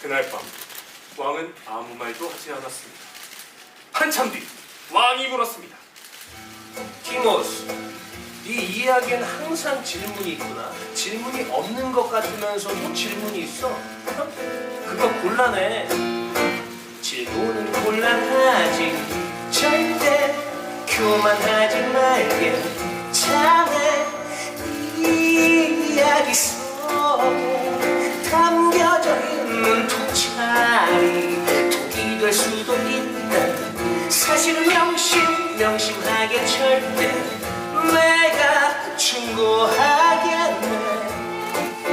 그날 밤 왕은 아무 말도 하지 않았습니다. 한참 뒤 왕이 물었습니다. 티모스, 네 이야기엔 항상 질문이 있구나. 질문이 없는 것 같으면서도 질문이 있어. 그거 곤란해. 질문은 곤란하지. 절대 교만하지 말게. 자네 이 이야기 속 될 수도 있다. 사실은 명심 명심하게 절대 내가 충고하겠네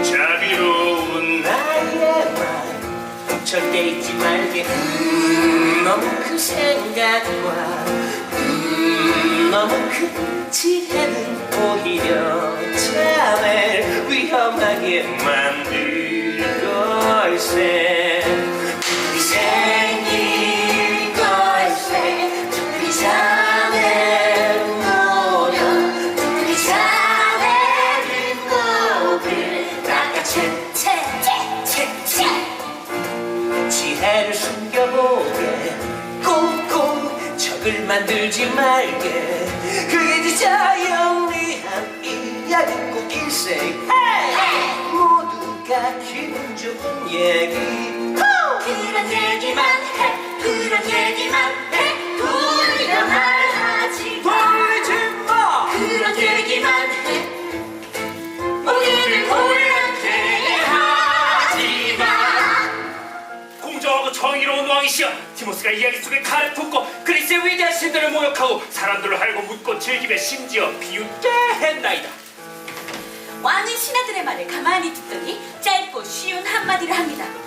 자비로운 나의 말 절대 잊지 말게 음, 너무 그 생각과 음, 너무 그 지혜는 오히려 자네 위험하게 만들 걸세 지혜를 숨겨보게. 꽁꽁 적을 만들지 말게. 그게 진짜 영리한 이야기고 일생 헤이! 모두가 기분 좋은 얘기. 그런 얘기만 이시여 티모스가 이야기 속에 칼을 붓고 그리스의 위대한 신들을 모욕하고 사람들을 할고 묻고 즐기며 심지어 비웃게 했나이다. 왕은 신하들의 말을 가만히 듣더니 짧고 쉬운 한마디를 합니다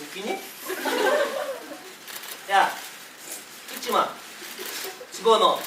웃기니? 야, 찍지 마. 집어넣어.